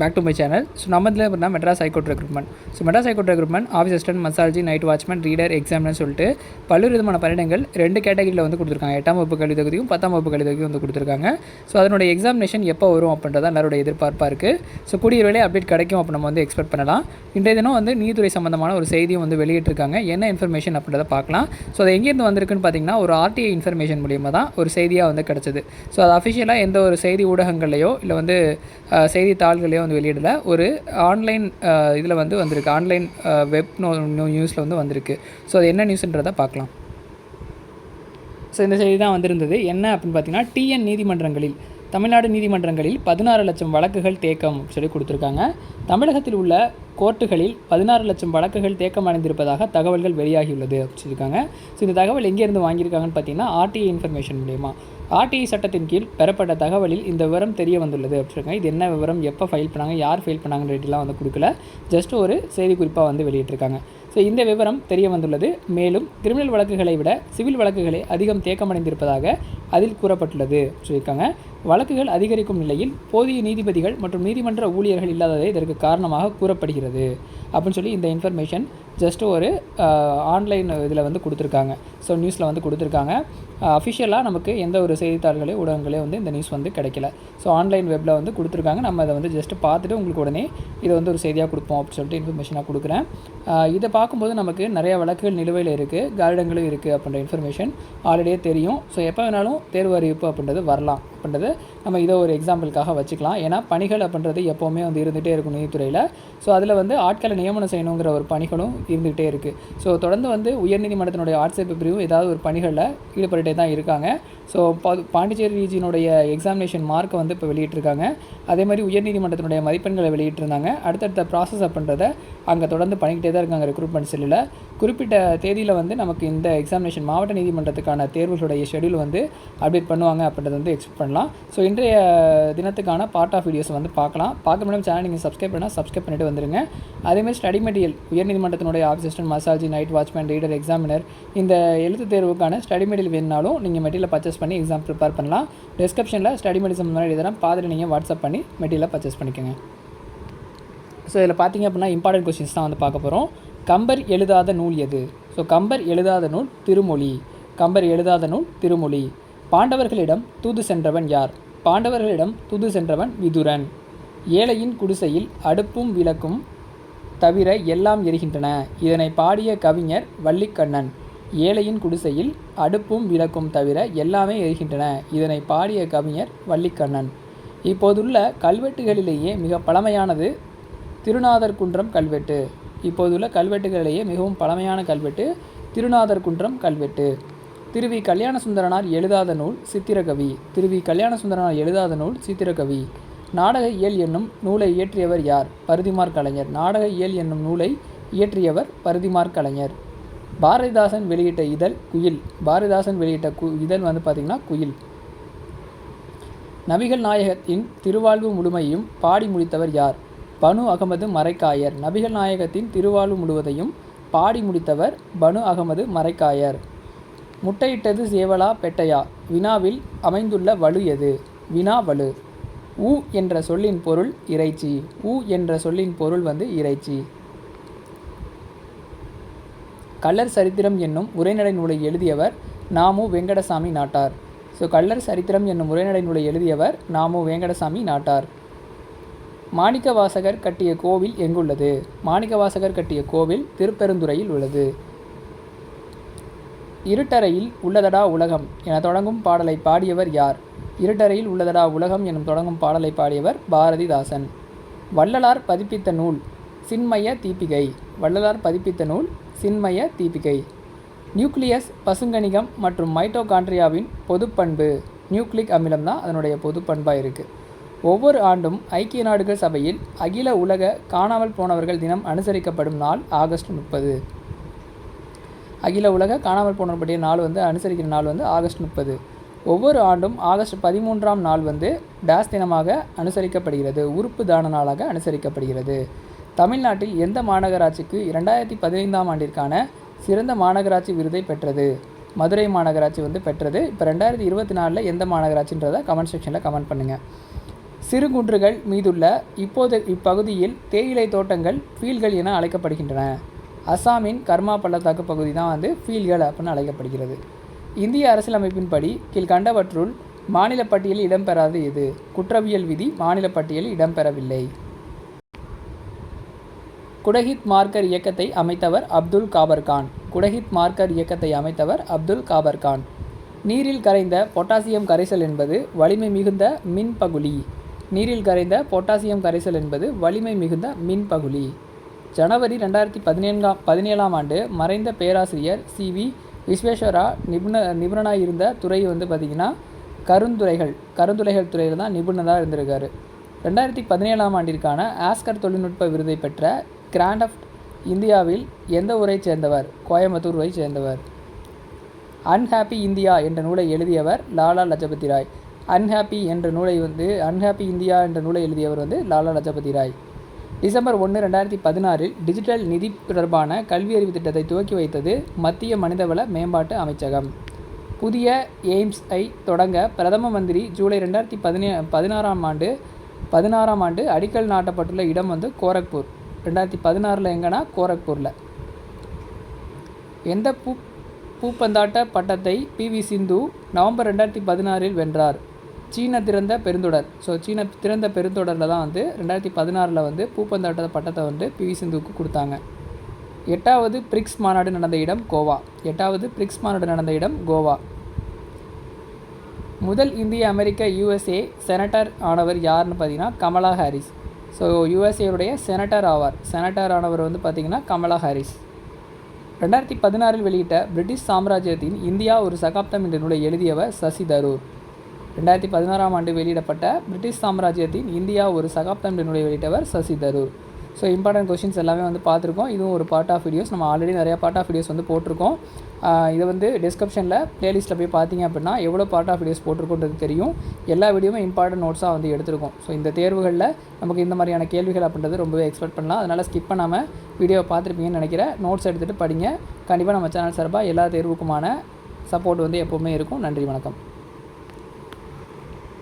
Back to my channel so நம்ம இதில் பார்த்தா Madras high court recruitment so Madras high court recruitment office assistant மசாலஜி night watchman reader எக்ஸாம்னு சொல்லிட்டு பல்வேறு விதமான பணியிடங்கள் ரெண்டு கேட்டகரியில் வந்து கொடுத்துருக்காங்க. எட்டாம் வகுப்பு கல்வி தகுதியும் பத்தாம் வகுப்பு கல்வி தகுதியும் வந்து கொடுத்துருக்காங்க. ஸோ அதனுடைய எக்ஸாமினேஷன் எப்போ வரும் அப்படின்றத எல்லாரோட எதிர்பார்ப்பாக இருக்குது ஸோ கூடிய வேலை அப்டேட் கிடைக்கும் அப்போ நம்ம வந்து எக்ஸ்பெக்ட் பண்ணலாம். இன்றைய தினம் வந்து நீதித்துறை சம்மந்தமான ஒரு செய்தியும் வந்து வெளியிட்டிருக்காங்க. என்ன இன்ஃபர்மேஷன் அப்படின்றத பார்க்கலாம். ஸோ அது எங்கேருந்து வந்திருக்குன்னு பார்த்தீங்கன்னா ஒரு ஆர்டிஐ இன்ஃபர்மேஷன் மூலியமாக தான் ஒரு செய்தியாக வந்து கிடச்சிது. ஸோ அது அஃபிஷியலாக எந்த ஒரு செய்தி ஊடகங்கள்லையோ இல்லை வந்து செய்தித்தாள்களையோ செய்தித்தாள்களையோ வந்து வெளியிடல. ஒரு ஆன்லைன் இதில் வந்து வந்திருக்கு. ஆன்லைன் வெப் நோ நியூஸில் வந்து வந்திருக்கு. ஸோ அது என்ன நியூஸ்ன்றதை பார்க்கலாம். ஸோ இந்த செய்தி தான் வந்திருந்தது. என்ன அப்படின்னு பார்த்தீங்கன்னா டிஎன் நீதிமன்றங்களில் தமிழ்நாடு நீதிமன்றங்களில் பதினாறு லட்சம் வழக்குகள் தேக்கம் அப்படின்னு சொல்லி கொடுத்துருக்காங்க. தமிழகத்தில் உள்ள கோர்ட்டுகளில் பதினாறு லட்சம் வழக்குகள் தேக்கம் அடைந்திருப்பதாக தகவல்கள் வெளியாகியுள்ளது அப்படின்னு சொல்லியிருக்காங்க. ஸோ இந்த தகவல் எங்கேருந்து வாங்கியிருக்காங்கன்னு பார்த்தீங்கன்னா ஆர்டிஐ இன்ஃபர்மேஷன் மூலியமா. ஆர்டிஐ சட்டத்தின் கீழ் பெறப்பட்ட தகவலில் இந்த விவரம் தெரிய வந்துள்ளது. அப்படின்னு இது என்ன விவரம்? எப்போ ஃபைல் பண்ணாங்க? யார் ஃபைல் பண்ணாங்கன்ற டீட்டெயிலாம் வந்து கொடுக்கல. ஜஸ்ட் ஒரு செய்தி குறிப்பாக வந்து வெளியிட்டிருக்காங்க. ஸோ இந்த விவரம் தெரிய வந்துள்ளது. மேலும் கிரிமினல் வழக்குகளை விட சிவில் வழக்குகளே அதிகம் தேக்கமடைந்திருப்பதாக அதில் கூறப்பட்டுள்ளது. சொல்லியிருக்காங்க. வழக்குகள் அதிகரிக்கும் நிலையில் போதிய நீதிபதிகள் மற்றும் நீதிமன்ற ஊழியர்கள் இல்லாததே இதற்கு காரணமாக கூறப்படுகிறது அப்படின்னு சொல்லி இந்த இன்ஃபர்மேஷன் ஜஸ்ட் ஒரு ஆன்லைன் இதில் வந்து கொடுத்துருக்காங்க. ஸோ நியூஸில் வந்து கொடுத்துருக்காங்க. அஃபிஷியலாக நமக்கு எந்த ஒரு செய்தித்தாள்களே ஊடகங்களே வந்து இந்த நியூஸ் வந்து கிடைக்கல. ஸோ ஆன்லைன் வெப்பில் வந்து கொடுத்துருக்காங்க. நம்ம அதை வந்து ஜஸ்ட் பார்த்துட்டு உங்களுக்கு உடனே இதை வந்து ஒரு செய்தியாக கொடுப்போம் அப்படின்னு சொல்லிட்டு இன்ஃபர்மேஷனாக கொடுக்குறேன். இதை பார்க்கும்போது நமக்கு நிறைய வழக்குகள் நிலுவையில் இருக்குது கார்டங்களும் இருக்குது அப்படின்ற இன்ஃபர்மேஷன் ஆல்ரெடியே தெரியும். ஸோ எப்போ வேணாலும் தேர்வு அறிவிப்பு அப்படின்றது வரலாம். பண்ணுறது நம்ம இதை ஒரு எக்ஸாம்பிளுக்காக வச்சுக்கலாம். ஏன்னா பணிகள் அப்படின்றது எப்போவுமே வந்து இருந்துகிட்டே இருக்கும் நீதித்துறையில். ஸோ அதில் வந்து ஆட்களை நியமனம் செய்யணுங்கிற ஒரு பணிகளும் இருந்துகிட்டே இருக்குது ஸோ தொடர்ந்து வந்து உயர்நீதிமன்றத்தினுடைய ஆட்சேர்ப்பு பிரிவும் ஏதாவது ஒரு பணிகளில் ஈடுபட்டுகிட்டே தான் இருக்காங்க. ஸோ பாண்டிச்சேரி ரீஜியனுடைய எக்ஸாமினேஷன் மார்க்கை வந்து இப்போ வெளியிட்டிருக்காங்க. அதே மாதிரி உயர்நீதிமன்றத்தினுடைய மதிப்பெண்களை வெளியிட்டிருந்தாங்க. அடுத்தடுத்த ப்ராசஸ் அப்படின்றத அங்கே தொடர்ந்து பண்ணிக்கிட்டே தான் இருக்காங்க ரெக்ரூட்மெண்ட் செல்லில். குறிப்பிட்ட தேதியில் வந்து நமக்கு இந்த எக்ஸாமினேஷன் மாவட்ட நீதிமன்றத்துக்கான தேர்வுகளுடைய ஷெடியூல் வந்து அப்டேட் பண்ணுவாங்க அப்படின்றது வந்து எக்ஸ்பெக்ட் பண்ணலாம். ஸோ இன்றைய தினத்துக்கான பார்ட் ஆஃப் வீடியோஸ் வந்து பார்க்கலாம். பார்க்க முடியும் சேனல் நீங்கள் சப்ஸ்கிரைப் பண்ணால் சப்ஸ்கிரைப் பண்ணிட்டு வந்துருங்க. அதேமாதிரி ஸ்டடி மெட்டீரியல் உயர்நீதிமன்றத்தினுடைய ஆஃபீஸிஸ்டன் மசாஜி நைட் வாட்ச்மேன் ரீடர் எக்ஸாமினர் இந்த எழுத்து தேர்வுக்கான ஸ்டடி மெட்டீரியல் வேணுனாலும் நீங்கள் மெட்டீரியல் பர்ச்சேஸ் பண்ணி எக்ஸாம் ப்ரிப்பேர் பண்ணலாம். டிஸ்கிரிப்ஷனில் ஸ்டடி மெட்டீரியல் மாதிரி இதெல்லாம் பார்த்துட்டு நீங்கள் வாட்ஸ்அப் பண்ணி மெட்டீரியலாக பர்ச்சேஸ் பண்ணிக்கோங்க. ஸோ இதில் பார்த்தீங்க அப்படின்னா இம்பார்ட்டன்ட் கொஸ்டின்ஸ் தான் வந்து பார்க்க போகிறோம் கம்பர் எழுதாத நூல் எது? ஸோ கம்பர் எழுதாத நூல் திருமொழி. கம்பர் எழுதாத நூல் திருமொழி. பாண்டவர்களிடம் தூது சென்றவன் யார்? பாண்டவர்களிடம் தூது சென்றவன் விதுரன். ஏழையின் குடிசையில் அடுப்பும் விளக்கும் தவிர எல்லாம் எரிகின்றன. இதனை பாடிய கவிஞர் வள்ளிக்கண்ணன் ஏழையின் குடிசையில் அடுப்பும் விளக்கும் தவிர எல்லாமே எரிகின்றன. இதனை பாடிய கவிஞர் வள்ளிக்கண்ணன் இப்போதுள்ள கல்வெட்டுகளிலேயே மிக பழமையானது திருநாதர் குன்றம் கல்வெட்டு. இப்போதுள்ள கல்வெட்டுகளிலேயே மிகவும் பழமையான கல்வெட்டு திருநாதர் குன்றம் கல்வெட்டு. திருவி கல்யாண சுந்தரனார் எழுதாத நூல் சித்திரகவி. திருவி கல்யாண சுந்தரனார் எழுதாத நூல் சித்திரகவி. நாடக இயல் என்னும் நூலை இயற்றியவர் யார்? பருதிமார் கலைஞர். நாடக இயல் என்னும் நூலை இயற்றியவர் பருதிமார் கலைஞர். பாரதிதாசன் வெளியிட்ட இதழ் குயில். பாரதிதாசன் வெளியிட்ட கு இதழ் வந்து பார்த்திங்கன்னா குயில். நபிகள் நாயகத்தின் திருவாழ்வு முழுமையும் பாடி முடித்தவர் யார்? பனு அகமது மரைக்காயர் நபிகள் நாயகத்தின் திருவாழ்வு முழுவதையும் பாடி முடித்தவர் பனு அகமது மரைக்காயர் முட்டையிட்டது சேவலா பெட்டையா? வினாவில் அமைந்துள்ள வலு எது? வினா வலு. ஊ என்ற சொல்லின் பொருள் இறைச்சி. ஊ என்ற சொல்லின் பொருள் வந்து இறைச்சி. கள்ளர் சரித்திரம் என்னும் உரைநடை நூலை எழுதியவர் நாமு வெங்கடசாமி நாட்டார். ஸோ கள்ளர் சரித்திரம் என்னும் உரைநடை நூலை எழுதியவர் நாமு வெங்கடசாமி நாட்டார். மாணிக்கவாசகர் கட்டிய கோவில் எங்குள்ளது? மாணிக்கவாசகர் கட்டிய கோவில் திருப்பெருந்துறையில் உள்ளது. இருட்டறையில் உள்ளதடா உலகம் என தொடங்கும் பாடலை பாடியவர் யார்? இருட்டறையில் உள்ளதடா உலகம் எனும் தொடங்கும் பாடலை பாடியவர் பாரதிதாசன். வள்ளலார் பதிப்பித்த நூல் சின்மய தீபிகை. வள்ளலார் பதிப்பித்த நூல் சின்மய தீபிகை. நியூக்ளியஸ் பசுங்கணிகம் மற்றும் மைட்டோகாண்ட்ரியாவின் பொதுப்பண்பு. நியூக்ளிக் அமிலம் தான் அதனுடைய பொதுப்பண்பாக இருக்குது ஒவ்வொரு ஆண்டும் ஐக்கிய நாடுகள் சபையில் அகில உலக காணாமல் போனவர்கள் தினம் அனுசரிக்கப்படும் நாள் ஆகஸ்ட் முப்பது. அகில உலக காணாமல் போனவர்களுடைய நாள் வந்து அனுசரிக்கிற நாள் வந்து ஆகஸ்ட் முப்பது. ஒவ்வொரு ஆண்டும் ஆகஸ்ட் பதிமூன்றாம் நாள் வந்து டேஸ் தினமாக அனுசரிக்கப்படுகிறது. உறுப்பு தான நாளாக அனுசரிக்கப்படுகிறது. தமிழ்நாட்டில் எந்த மாநகராட்சிக்கு இரண்டாயிரத்தி பதினைந்தாம் ஆண்டிற்கான சிறந்த மாநகராட்சி விருதை பெற்றது? மதுரை மாநகராட்சி வந்து பெற்றது. இப்போ ரெண்டாயிரத்தி இருபத்தி நாலில் எந்த மாநகராட்சின்றதை கமெண்ட் செக்ஷனில் கமெண்ட் பண்ணுங்கள் சிறுகுன்றுகள் மீதுள்ள இப்போது இப்பகுதியில் தேயிலை தோட்டங்கள் ஃபீல்கள் என அழைக்கப்படுகின்றன. அசாமின் கர்மா பள்ளத்தாக்கு பகுதி தான் வந்து ஃபீல்கள் அப்படின்னு அழைக்கப்படுகிறது. இந்திய அரசியலமைப்பின்படி கீழ்கண்டவற்றுள் மாநில பட்டியலில் இடம்பெறாது எது? குற்றவியல் விதி மாநில பட்டியலில் இடம்பெறவில்லை. குடஹித் மார்க்கர் இயக்கத்தை அமைத்தவர் அப்துல் காபர் கான். குடஹித் மார்க்கர் இயக்கத்தை அமைத்தவர் அப்துல் காபர் கான். நீரில் கரைந்த பொட்டாசியம் கரைசல் என்பது வலிமை மிகுந்த மின்பகுலி. நீரில் கரைந்த பொட்டாசியம் கரைசல் என்பது வலிமை மிகுந்த மின்பகுலி. ஜனவரி ரெண்டாயிரத்தி பதினேழாம் பதினேழாம் ஆண்டு மறைந்த பேராசிரியர் சி வி விஸ்வேஸ்வரா நிபுண நிபுணனாக இருந்த துறை வந்து பார்த்திங்கன்னா கருந்துறைகள் கருந்துளைகள் துறையில் தான் நிபுணராக இருந்திருக்காரு. ரெண்டாயிரத்தி பதினேழாம் ஆண்டிற்கான ஆஸ்கர் தொழில்நுட்ப விருதை பெற்ற கிராண்ட் ஆஃப் இந்தியாவில் எந்த ஊரை சேர்ந்தவர்? கோயம்புத்தூரை சேர்ந்தவர். அன்ஹாப்பி இந்தியா என்ற நூலை எழுதியவர் லாலா லஜபதி ராய். அன்ஹாப்பி என்ற நூலை வந்து அன்ஹாப்பி இந்தியா என்ற நூலை எழுதியவர் வந்து லாலா லஜபதி ராய். டிசம்பர் ஒன்று ரெண்டாயிரத்தி பதினாறில் டிஜிட்டல் நிதி தொடர்பான கல்வி அறிவு திட்டத்தை துவக்கி வைத்தது மத்திய மனிதவள மேம்பாட்டு அமைச்சகம். புதிய எய்ம்ஸ் ஐ தொடங்க பிரதம மந்திரி ஜூலை ரெண்டாயிரத்தி பதினே பதினாறாம் ஆண்டு பதினாறாம் ஆண்டு அடிக்கல் நாட்டப்பட்டுள்ள இடம் வந்து கோரக்பூர். ரெண்டாயிரத்தி பதினாறில் எங்கன்னா கோரக்பூரில். எந்த பூ பூப்பந்தாட்ட பட்டத்தை பிவி சிந்து நவம்பர் ரெண்டாயிரத்தி பதினாறில் வென்றார்? சீன திறந்த பெருந்தொடர். ஸோ சீன திறந்த பெருந்தொடரில் தான் வந்து ரெண்டாயிரத்தி பதினாறில் வந்து பூப்பந்தாட்ட பட்டத்தை வந்து பிவி சிந்துவுக்கு கொடுத்தாங்க. எட்டாவது பிரிக்ஸ் மாநாடு நடந்த இடம் கோவா. எட்டாவது பிரிக்ஸ் மாநாடு நடந்த இடம் கோவா. முதல் இந்திய அமெரிக்க யூஎஸ்ஏ செனட்டர் ஆனவர் யாருன்னு பார்த்தீங்கன்னா கமலா ஹாரிஸ். ஸோ யூஎஸ்ஏவுடைய செனட்டர் ஆவார். செனட்டர் ஆனவர் வந்து பார்த்திங்கன்னா கமலா ஹாரிஸ். ரெண்டாயிரத்தி பதினாறில் வெளியிட்ட பிரிட்டிஷ் சாம்ராஜ்யத்தின் இந்தியா ஒரு சகாப்தம் என்ற நூலை எழுதியவர் சசி தரூர். ரெண்டாயிரத்தி பதினாறாம் ஆண்டு வெளியிடப்பட்ட பிரிட்டிஷ் சாம்ராஜ்யத்தின் இந்தியா ஒரு சகாப்தம் நூலை வெளியிட்டவர் Shashi Tharoor. So important questions எல்லாமே வந்து பார்த்துருக்கோம். இதுவும் ஒரு பார்ட் ஆஃப் வீடியோஸ் நம்ம ஆல்ரெடி நிறையா பார்ட் ஆஃப் வீடியோஸ் வந்து போட்டிருக்கோம். இதை வந்து டிஸ்கிரிப்ஷனில் ப்ளேலிஸ்ட்டில் போய் பார்த்தீங்க அப்படின்னா எவ்வளோ பார்ட் ஆஃப் வீடியோஸ் போட்டிருக்கோன்றது தெரியும். எல்லா வீடியோவும் இம்பார்ட்டன்ட் நோட்ஸாக வந்து எடுத்திருக்கோம். ஸோ இந்த தேர்வுகளில் நமக்கு இந்த மாதிரியான கேள்விகள் அப்படின்றது ரொம்பவே எக்ஸ்பெக்ட் பண்ணலாம். அதனால் ஸ்கிப் பண்ணாமல் வீடியோ பார்த்துருப்பீங்கன்னு நினைக்கிறேன். நோட்ஸ் எடுத்துகிட்டு படிங்க. கண்டிப்பாக நம்ம சேனல் சார்பாக எல்லா தேர்வுக்குமான சப்போர்ட் வந்து எப்போவுமே இருக்கும். நன்றி வணக்கம்.